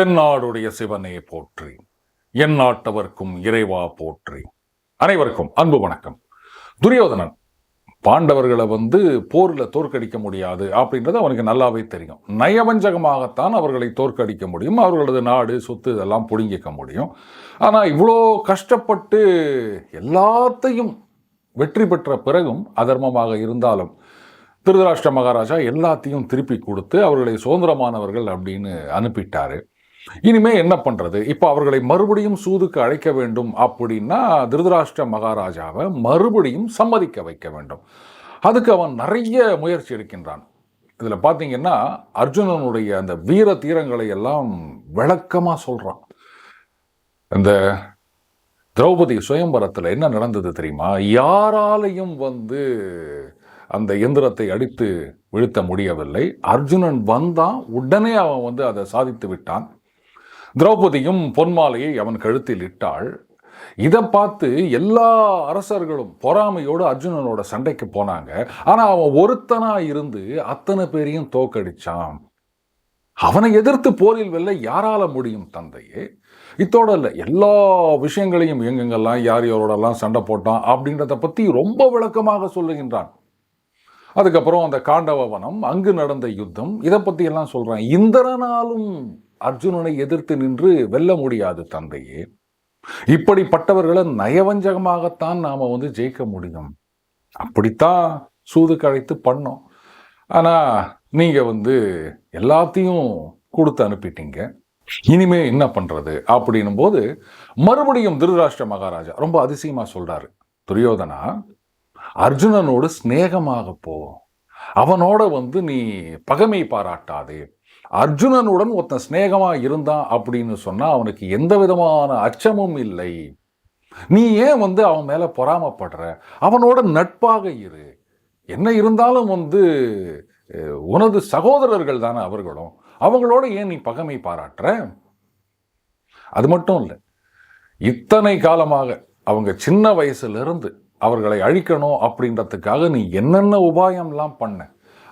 தென்னாடுடைய சிவனே போற்றி என் நாட்டவர்க்கும் இறைவா போற்றி. அனைவருக்கும் அன்பு வணக்கம். துரியோதனன் பாண்டவர்களை வந்து போரில் தோற்கடிக்க முடியாது அப்படின்றது அவனுக்கு நல்லாவே தெரியும். நயவஞ்சகமாகத்தான் அவர்களை தோற்கடிக்க முடியும். அவர்களது நாடு சொத்து இதெல்லாம் புடுங்கிக்க முடியும். ஆனால் இவ்வளோ கஷ்டப்பட்டு எல்லாத்தையும் வெற்றி பெற்ற பிறகும் அதர்மமாக இருந்தாலும் திருதராஷ்டிர மகாராஜா எல்லாத்தையும் திருப்பி கொடுத்து அவர்களை சுதந்திரமானவர்கள் அப்படின்னு அனுப்பிட்டாரு. இனிமே என்ன பண்றது? இப்போ அவர்களை மறுபடியும் சூதுக்கு அழைக்க வேண்டும் அப்படின்னா திருதராஷ்டிர மகாராஜாவை மறுபடியும் சம்மதிக்க வைக்க வேண்டும். அதுக்கு அவன் நிறைய முயற்சி எடுக்கின்றான். இதில் பார்த்தீங்கன்னா அர்ஜுனனுடைய அந்த வீர தீரங்களை எல்லாம் விளக்கமாக சொல்கிறான் இந்த திரௌபதி சுயம்பரத்தில் என்ன நடந்தது தெரியுமா? யாராலையும் வந்து அந்த எந்திரத்தை அடித்து வீழ்த்த முடியவில்லை. அர்ஜுனன் வந்தான் உடனே அவன் வந்து அதை சாதித்து விட்டான். திரௌபதியும் பொன்மாலையை அவன் கழுத்தில் இட்டாள். இதை பார்த்து எல்லா அரசர்களும் பொறாமையோடு அர்ஜுனனோட சண்டைக்கு போனாங்க. ஆனால் அவன் ஒருத்தனா இருந்து அத்தனை பேரையும் தோக்கடிச்சான். அவனை எதிர்த்து போரில் வெல்ல யாரால முடியும் தந்தையே? இத்தோட இல்லை எல்லா விஷயங்களையும் எங்கெங்கெல்லாம் யார் யாரோடலாம் சண்டை போட்டான் அப்படின்றத பற்றி ரொம்ப விளக்கமாக சொல்லுகின்றான். அதுக்கப்புறம் அந்த காண்டவவனம் அங்கு நடந்த யுத்தம் இதை பற்றி எல்லாம் சொல்கிறான் இந்திரனாலும் அர்ஜுனனை எதிர்த்து நின்று வெல்ல முடியாது தந்தையே. இப்படிப்பட்டவர்களை நயவஞ்சகமாகத்தான் நாம் வந்து ஜெயிக்க முடியும். அப்படித்தான் சூது கழைத்து பண்ணோம். ஆனால் நீங்கள் வந்து எல்லாத்தையும் கொடுத்து அனுப்பிட்டீங்க. இனிமே என்ன பண்ணுறது அப்படின்னும் போது மறுபடியும் திருராஷ்டிர மகாராஜா ரொம்ப அதிசயமாக சொல்கிறாரு துரியோதனா அர்ஜுனனோடு சிநேகமாக போ. அவனோட வந்து நீ பகைமை பாராட்டாதே. அர்ஜுனனுடன் ஒருத்தன் ஸ்நேகமாக இருந்தான் அப்படின்னு சொன்னால் அவனுக்கு எந்த விதமான அச்சமும் இல்லை. நீ ஏன் வந்து அவன் மேலே பொறாமப்படுற? அவனோட நட்பாக இரு. என்ன இருந்தாலும் வந்து உனது சகோதரர்கள் தானே அவர்களும். அவங்களோட ஏன் நீ பகைமை பாராட்டுற? அது மட்டும் இல்லை இத்தனை காலமாக அவங்க சின்ன வயசுலேருந்து அவர்களை அழிக்கணும் அப்படின்றதுக்காக நீ என்னென்ன உபாயம்லாம் பண்ண?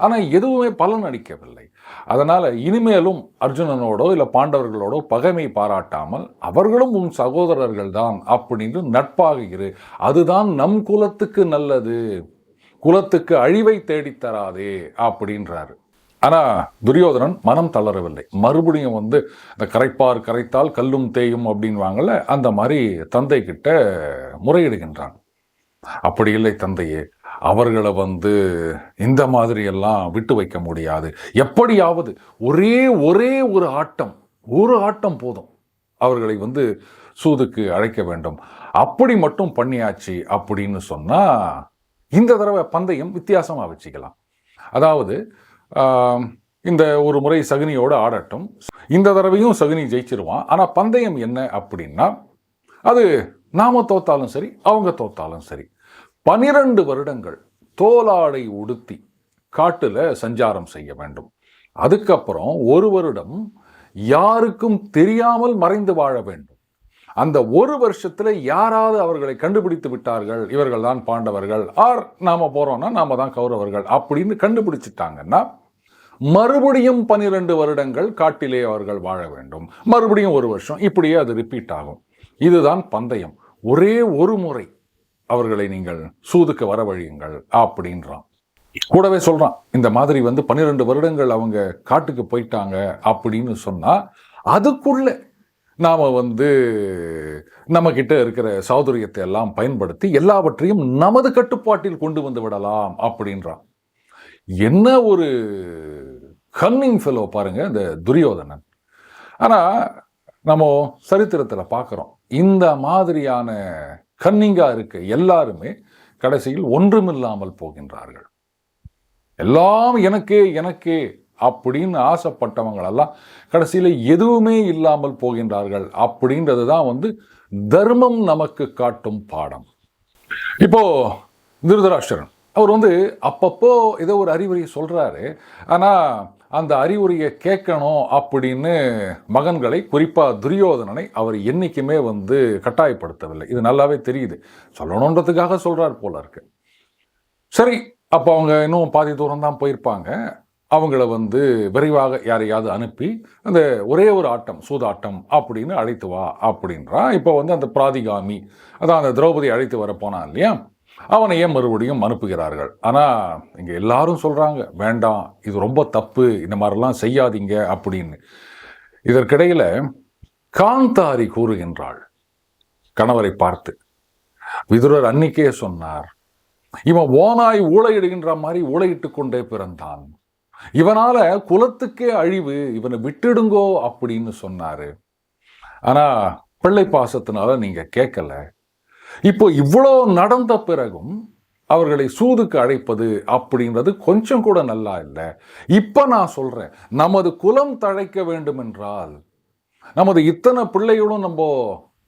ஆனால் எதுவுமே பலன் அளிக்கவில்லை. அதனால் இனிமேலும் அர்ஜுனனோடோ இல்லை பாண்டவர்களோடோ பகைமை பாராட்டாமல் அவர்களும் உன் சகோதரர்கள் தான் அப்படின்னு நட்பாக இரு. அதுதான் நம் குலத்துக்கு நல்லது. குலத்துக்கு அழிவை தேடித் தராதே அப்படின்றாரு. ஆனா துரியோதனன் மனம் தளரவில்லை. மறுபடியும் வந்து இந்த கரைப்பார் கரைத்தால் கல்லும் தேயும் அப்படின்வாங்கல்ல அந்த மாதிரி தந்தை கிட்ட முறையிடுகின்றான். அப்படி இல்லை தந்தையே அவர்களை வந்து இந்த மாதிரியெல்லாம் விட்டு வைக்க முடியாது. எப்படியாவது ஒரே ஒரே ஒரு ஆட்டம் ஒரு ஆட்டம் போதும் அவர்களை வந்து சூதுக்கு அழைக்க வேண்டும். அப்படி மட்டும் பண்ணியாச்சு அப்படின்னு சொன்னால் இந்த தடவை பந்தயம் வித்தியாசமாக வச்சுக்கலாம். அதாவது இந்த ஒரு முறை சகுனியோடு ஆடட்டும். இந்த தடவையும் சகுனி ஜெயிச்சிருவான். ஆனால் பந்தயம் என்ன அப்படின்னா அது நாம தோத்தாலும் சரி அவங்க தோத்தாலும் சரி. பனிரெண்டு வருடங்கள் தோலாடை உடுத்தி காட்டில் சஞ்சாரம் செய்ய வேண்டும். அதுக்கப்புறம் ஒரு வருடம் யாருக்கும் தெரியாமல் மறைந்து வாழ வேண்டும். அந்த ஒரு வருஷத்தில் யாராவது அவர்களை கண்டுபிடித்து விட்டார்கள் இவர்கள் தான் பாண்டவர்கள் ஆர் நாம் போகிறோன்னா நாம் தான் கௌரவர்கள் அப்படின்னு கண்டுபிடிச்சிட்டாங்கன்னா மறுபடியும் பனிரெண்டு வருடங்கள் காட்டிலே அவர்கள் வாழ வேண்டும். மறுபடியும் ஒரு வருஷம் இப்படியே அது ரிப்பீட் ஆகும். இதுதான் பந்தயம். ஒரே ஒரு முறை அவர்களை நீங்கள் சூதுக்கு வரவழியுங்கள் அப்படின்றான். கூடவே சொல்கிறான் இந்த மாதிரி வந்து பன்னிரெண்டு வருடங்கள் அவங்க காட்டுக்கு போயிட்டாங்க அப்படின்னு சொன்னால் அதுக்குள்ளே நாம் வந்து நம்மக்கிட்ட இருக்கிற சாதுரியத்தை எல்லாம் பயன்படுத்தி எல்லாவற்றையும் நமது கட்டுப்பாட்டில் கொண்டு வந்து விடலாம் அப்படின்றான். என்ன ஒரு கன்னிங் ஃபெலோ பாருங்கள் இந்த துரியோதனன். ஆனால் நம்ம சரித்திரத்தில் பார்க்குறோம் இந்த மாதிரியான கன்னிங்காக இருக்க. எல்லாருமே கடைசியில் ஒன்றுமில்லாமல் போகின்றார்கள். எல்லாம் எனக்கே எனக்கே அப்படின்னு ஆசைப்பட்டவங்களெல்லாம் கடைசியில் எதுவுமே இல்லாமல் போகின்றார்கள் அப்படின்றது தான் வந்து தர்மம் நமக்கு காட்டும் பாடம். இப்போ திருதராஷ்டிரன் அவர் வந்து அப்பப்போ ஏதோ ஒரு அறிவுரையை சொல்கிறாரு ஆனால் அந்த அறிவுரையை கேட்கணும் அப்படின்னு மகன்களை குறிப்பாக துரியோதனனை அவர் என்றைக்குமே வந்து கட்டாயப்படுத்தவில்லை. இது நல்லாவே தெரியுது. சொல்லணுன்றதுக்காக சொல்கிறார் போல இருக்கு. சரி அப்போ அவங்க இன்னும் பாதி தூரம் தான் போயிருப்பாங்க. அவங்கள வந்து விரைவாக யாரையாவது அனுப்பி அந்த ஒரே ஒரு ஆட்டம் சூதாட்டம் அப்படின்னு அழைத்து வா அப்படின்றான் இப்போ வந்து அந்த பிராதிகாமி அதான் அந்த திரௌபதி அழைத்து வர போனான் இல்லையா? அவனையே மறுபடியும் அனுப்புகிறார்கள். ஆனால் இங்கே எல்லாரும் சொல்கிறாங்க வேண்டாம் இது ரொம்ப தப்பு இந்த மாதிரிலாம் செய்யாதீங்க அப்படின்னு. இதற்கிடையில் காந்தாரி கூறுகின்றாள் கணவரை பார்த்து. விதுரர் அன்னிக்கே சொன்னார் இவன் ஓனாய் ஊழையிடுகின்ற மாதிரி ஊழையிட்டு கொண்டே பிறந்தான். இவனால குலத்துக்கே அழிவு இவனை விட்டுடுங்கோ அப்படின்னு சொன்னாரு. ஆனா பிள்ளை பாசத்தினால நீங்க கேட்கல இப்போ இவ்வளோ நடந்த பிறகும் அவர்களை சூதுக்கு அழைப்பது அப்படின்றது கொஞ்சம் கூட நல்லா இல்லை. இப்போ நான் சொல்றேன் நமது குலம் தழைக்க வேண்டும் என்றால் நமது இத்தனை பிள்ளைகளும் நம்ம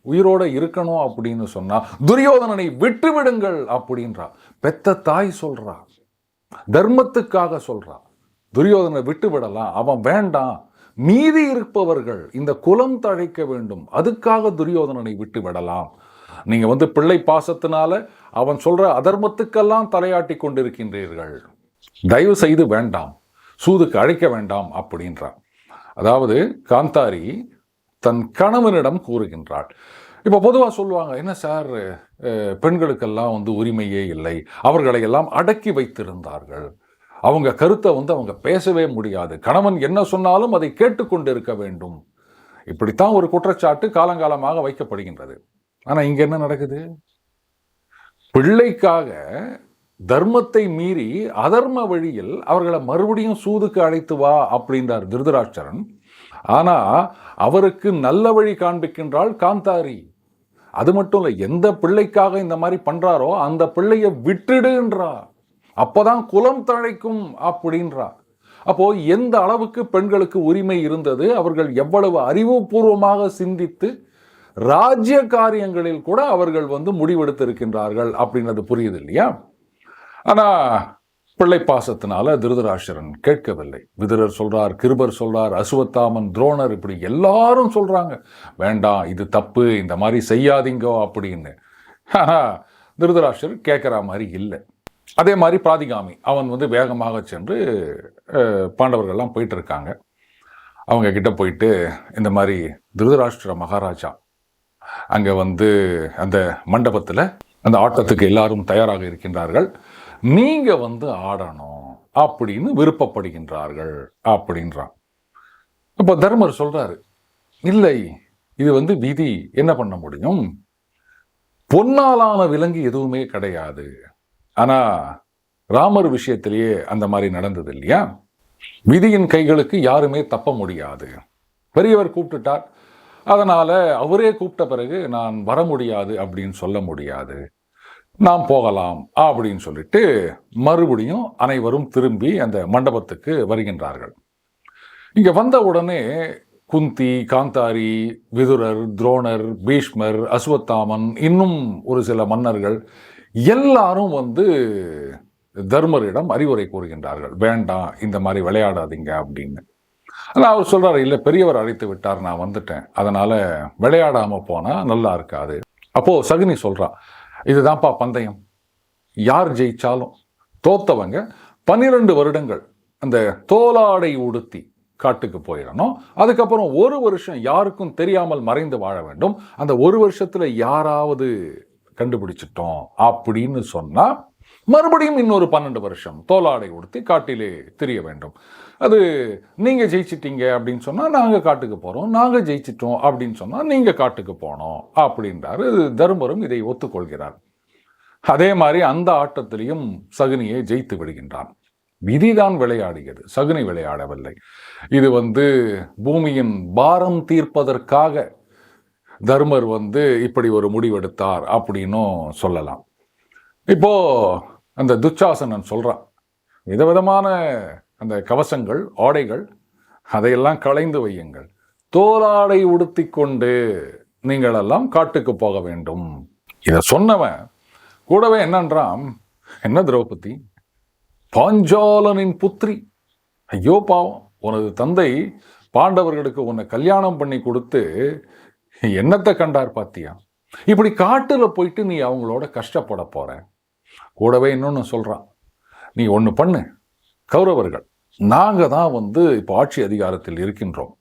உயிரோட இருக்கணும் அப்படின்னு சொன்னால் துரியோதனனை விட்டு விடுங்கள் அப்படின்றா. பெத்த தாய் சொல்கிறா தர்மத்துக்காக சொல்கிறா துரியோதனை விட்டு விடலாம் அவன் வேண்டாம். மீதி இருப்பவர்கள் இந்த குலம் தழைக்க வேண்டும் அதுக்காக துரியோதனனை விட்டு விடலாம் நீங்க வந்து பிள்ளை பாசத்தினால அவன் சொல்ற அதர்மத்துக்கெல்லாம் தலையாட்டி கொண்டிருக்கின்றீர்கள். தயவு செய்து வேண்டாம். சூதுக்கு அழைக்க வேண்டாம் அப்படின்றான். அதாவது காந்தாரி தன் கணவனிடம் கூறுகின்றாள். இப்போ பொதுவாக சொல்லுவாங்க என்ன சார் பெண்களுக்கெல்லாம் வந்து உரிமையே இல்லை. அவர்களை எல்லாம் அடக்கி வைத்திருந்தார்கள். அவங்க கருத்தை வந்து அவங்க பேசவே முடியாது. கணவன் என்ன சொன்னாலும் அதை கேட்டுக்கொண்டிருக்க வேண்டும். இப்படித்தான் ஒரு குற்றச்சாட்டு காலங்காலமாக வைக்கப்படுகின்றது. ஆனால் இங்கே என்ன நடக்குது? பிள்ளைக்காக தர்மத்தை மீறி அதர்ம வழியில் அவர்களை மறுபடியும் சூதுக்கு அழைத்து வா அப்படின்றார் திருதராட்சரன் ஆனால் அவருக்கு நல்ல வழி காண்பிக்கின்றாள் காந்தாரி. அது மட்டும் இல்லை எந்த பிள்ளைக்காக இந்த மாதிரி பண்ணுறாரோ அந்த பிள்ளையை விட்டுடுன்றா அப்போதான் குலம் தழைக்கும் அப்படின்றா அப்போ எந்த அளவுக்கு பெண்களுக்கு உரிமை இருந்தது? அவர்கள் எவ்வளவு அறிவுபூர்வமாக சிந்தித்து ராஜ்ய காரியங்களில் கூட அவர்கள் வந்து முடிவெடுத்திருக்கின்றார்கள் அப்படின்றது புரியுது இல்லையா ஆனால் பிள்ளை பாசத்தினால திருதராஷ்டிரன் கேட்கவில்லை. விதுரர் சொல்றார் கிருபர் சொல்றார் அசுவத்தாமன் துரோணர் இப்படி எல்லாரும் சொல்றாங்க. வேண்டாம் இது தப்பு இந்த மாதிரி செய்யாதீங்கோ அப்படின்னு. ஆனா திருதராஷ்டிரர் கேட்குற மாதிரி இல்லை. அதே மாதிரி பிராதிகாமி அவன் வந்து வேகமாக சென்று பாண்டவர்கள்லாம் போயிட்டு இருக்காங்க. அவங்க கிட்ட போயிட்டு இந்த மாதிரி திருதராஷ்டிர மகாராஜா அங்கே வந்து அந்த மண்டபத்தில் அந்த ஆட்டத்துக்கு எல்லாரும் தயாராக இருக்கின்றார்கள். நீங்க வந்து ஆடணும் அப்படின்னு விருப்பப்படுகின்றார்கள் அப்படின்றான். அப்போ தர்மர் சொல்றாரு இல்லை இது வந்து விதி. என்ன பண்ண முடியும்? பொன்னாலான விலங்கு எதுவுமே கிடையாது. ஆனா ராமர் விஷயத்திலேயே அந்த மாதிரி நடந்தது இல்லையா? விதியின் கைகளுக்கு யாருமே தப்ப முடியாது. பெரியவர் கூப்பிட்டுட்டார் அதனால் அவரே கூப்பிட்ட பிறகு நான் வர முடியாது அப்படின்னு சொல்ல முடியாது. நாம் போகலாம் அப்படின்னு சொல்லிட்டு மறுபடியும் அனைவரும் திரும்பி அந்த மண்டபத்துக்கு வருகின்றார்கள். இங்கே வந்த உடனே குந்தி காந்தாரி விதுரர் துரோணர் பீஷ்மர் அஸ்வத்தாமன் இன்னும் ஒரு சில மன்னர்கள் எல்லாரும் வந்து தர்மரிடம் அறிவுரை கூறுகின்றார்கள். வேண்டாம் இந்த மாதிரி விளையாடாதீங்க அப்படின்னு. ஆனால் அவர் சொல்றாரு இல்லை பெரியவர் அழைத்து விட்டார் நான் வந்துட்டேன். அதனால விளையாடாமல் போனால் நல்லா இருக்காது. அப்போ சகுனி சொல்றா இதுதான்ப்பா பந்தயம். யார் ஜெயிச்சாலும் தோத்தவங்க பன்னிரண்டு வருடங்கள் அந்த தோலாடை உடுத்தி காட்டுக்கு போயிடணும். அதுக்கப்புறம் ஒரு வருஷம் யாருக்கும் தெரியாமல் மறைந்து வாழ வேண்டும். அந்த ஒரு வருஷத்துல யாராவது கண்டுபிடிச்சிட்டோம் அப்படின்னு சொன்னா மறுபடியும் இன்னொரு பன்னெண்டு வருஷம் தோலாடை உடுத்தி காட்டிலே திரிய வேண்டும். அது நீங்கள் ஜெயிச்சிட்டீங்க அப்படின்னு சொன்னால் நாங்கள் காட்டுக்கு போகிறோம் நாங்கள் ஜெயிச்சிட்டோம் அப்படின்னு சொன்னால் நீங்கள் காட்டுக்கு போனோம் அப்படின்றாரு. தருமரும் இதை ஒத்துக்கொள்கிறார். அதே மாதிரி அந்த ஆட்டத்திலையும் சகுனியை ஜெயித்து விடுகின்றான். விதிதான் விளையாடுகிறது சகுனி விளையாடவில்லை. இது வந்து பூமியின் பாரம் தீர்ப்பதற்காக தர்மர் வந்து இப்படி ஒரு முடிவெடுத்தார் அப்படின்னும் சொல்லலாம். இப்போ அந்த துச்சாசனன் சொல்றான் விதவிதமான அந்த கவசங்கள் ஆடைகள் அதையெல்லாம் களைந்து வையுங்கள். தோலாடை உடுத்தி கொண்டு நீங்களெல்லாம் காட்டுக்கு போக வேண்டும். இதை சொன்னவன் கூடவே என்னன்றான்? என்ன திரௌபதி? பாஞ்சாலனின் புத்திரி. ஐயோ பாவம் உனது தந்தை பாண்டவர்களுக்கு உன்னை கல்யாணம் பண்ணி கொடுத்து என்னத்தை கண்டார் பாத்தியா? இப்படி காட்டில் போயிட்டு நீ அவங்களோட கஷ்டப்பட போற. கூடவே இன்னொன்று சொல்கிறான் நீ ஒன்று பண்ணு. கௌரவர்கள். நாங்கள் தான் வந்து இப்போ ஆட்சி அதிகாரத்தில் இருக்கின்றோம்.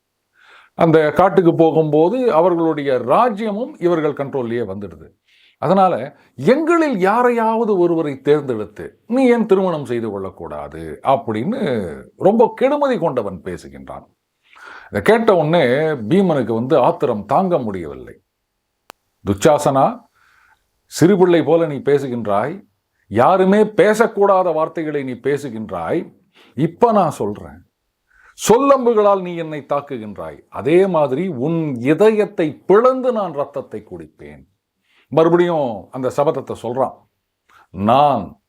அந்த காட்டுக்கு போகும்போது அவர்களுடைய ராஜ்யமும் இவர்கள் கண்ட்ரோல்லையே வந்துடுது. அதனால் எங்களில் யாரையாவது ஒருவரை தேர்ந்தெடுத்து நீ ஏன் திருமணம் செய்து கொள்ளக்கூடாது? அப்படின்னு ரொம்ப கெடுமதி கொண்டவன் பேசுகின்றான். இதை கேட்ட உடனே பீமனுக்கு வந்து ஆத்திரம் தாங்க முடியவில்லை. துச்சாசனா சிறுபிள்ளை போல நீ பேசுகின்றாய். யாருமே பேசக்கூடாத வார்த்தைகளை நீ பேசுகின்றாய். இப்ப நான் சொல்றேன். சொல்லம்புகளால் நீ என்னை தாக்குகின்றாய். அதே மாதிரி உன் இதயத்தை பிளந்து நான் ரத்தத்தை குடிப்பேன். மறுபடியும் அந்த சபதத்தை சொல்றான். நான்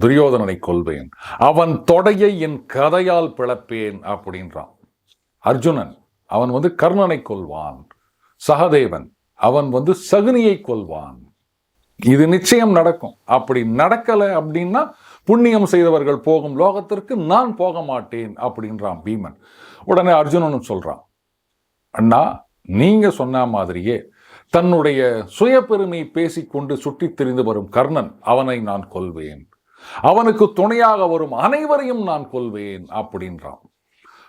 துரியோதனனை கொல்வேன். அவன் தொடையை என் கதையால் பிளப்பேன் அப்படின்றான். அர்ஜுனன் அவன் வந்து கர்ணனை கொல்வான். சகதேவன் அவன் வந்து சகுனியை கொல்வான். இது நிச்சயம் நடக்கும். அப்படி நடக்கல அப்படின்னா புண்ணியம் செய்தவர்கள் போகும் லோகத்திற்கு நான் போக மாட்டேன் அப்படின்றான் பீமன். உடனே அர்ஜுனனும் சொல்கிறான் அண்ணா நீங்கள் சொன்ன மாதிரியே தன்னுடைய சுய பெருமை பேசிக்கொண்டு சுற்றித் திரிந்து வரும் கர்ணன் அவனை நான் கொல்வேன். அவனுக்கு துணையாக வரும் அனைவரையும் நான் கொல்வேன் அப்படின்றான்.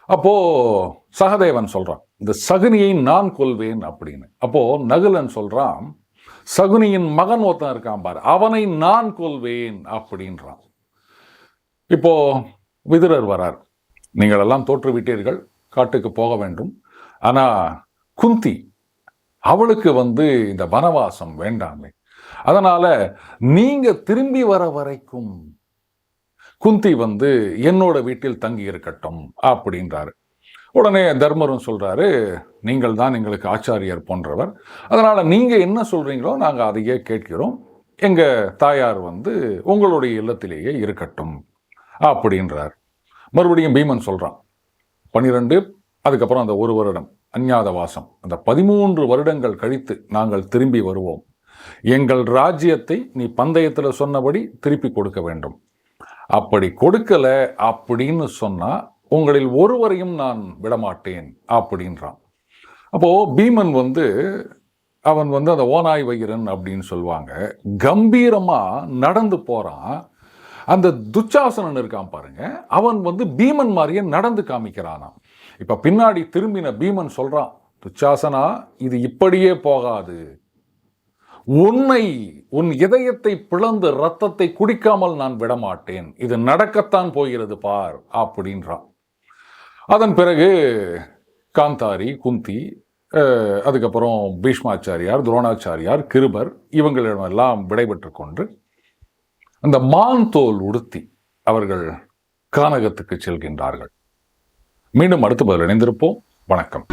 அப்போ சகதேவன் சொல்றான் இந்த சகுனியை நான் கொல்வேன் அப்படின்னு. அப்போ நகுலன் சொல்றான் சகுனியின் மகன் ஒருத்தன் இருக்கான் பாரு அவனை நான் கொல்வேன் அப்படின்றான். இப்போ விதுரர் வரார். நீங்கள் எல்லாம் தோற்றுவிட்டீர்கள் காட்டுக்கு போக வேண்டும். ஆனால் குந்தி அவளுக்கு வந்து இந்த வனவாசம் வேண்டாமே. அதனால் நீங்கள் திரும்பி வர வரைக்கும் குந்தி வந்து என்னோட வீட்டில் தங்கி இருக்கட்டும் அப்படின்றாரு. உடனே தர்மரும் சொல்கிறாரு நீங்கள் தான் எங்களுக்கு ஆச்சாரியர் போன்றவர். அதனால் நீங்கள் என்ன சொல்கிறீங்களோ நாங்கள் அதையே கேட்கிறோம். எங்கள் தாயார் வந்து உங்களுடைய இல்லத்திலேயே இருக்கட்டும். அப்படின்றார். மறுபடியும் பீமன் சொல்கிறான் பன்னிரெண்டு அதுக்கப்புறம் அந்த ஒரு வருடம் அஞ்ஞாத வாசம். அந்த பதிமூன்று வருடங்கள் கழித்து நாங்கள் திரும்பி வருவோம். எங்கள் ராஜ்யத்தை நீ பந்தயத்தில் சொன்னபடி திருப்பி கொடுக்க வேண்டும். அப்படி கொடுக்கல அப்படின்னு சொன்னால் உங்களில் ஒருவரையும் நான் விடமாட்டேன் அப்படின்றான். அப்போது பீமன் வந்து அவன் வந்து அந்த ஓனாய் வயிறன் அப்படின்னு சொல்லுவாங்க. கம்பீரமாக நடந்து போகிறான் அந்த துச்சாசனன் இருக்கான் பாருங்க. அவன் வந்து பீமன் மாதிரியே நடந்து காமிக்கிறானாம். இப்போ பின்னாடி திரும்பின பீமன் சொல்கிறான் துச்சாசனா இது இப்படியே போகாது. உன்னை உன் இதயத்தை பிளந்து ரத்தத்தை குடிக்காமல் நான் விடமாட்டேன். இது நடக்கத்தான் போகிறது பார் அப்படின்றான். அதன் பிறகு காந்தாரி குந்தி அதுக்கப்புறம் பீஷ்மாச்சாரியார் துரோணாச்சாரியார் கிருபர் இவங்களிடமெல்லாம் விடைபெற்று கொண்டு அந்த மான் தோல் உடுத்தி அவர்கள் கானகத்துக்கு செல்கின்றார்கள். மீண்டும் அடுத்த பதில் இணைந்திருப்போம். வணக்கம்.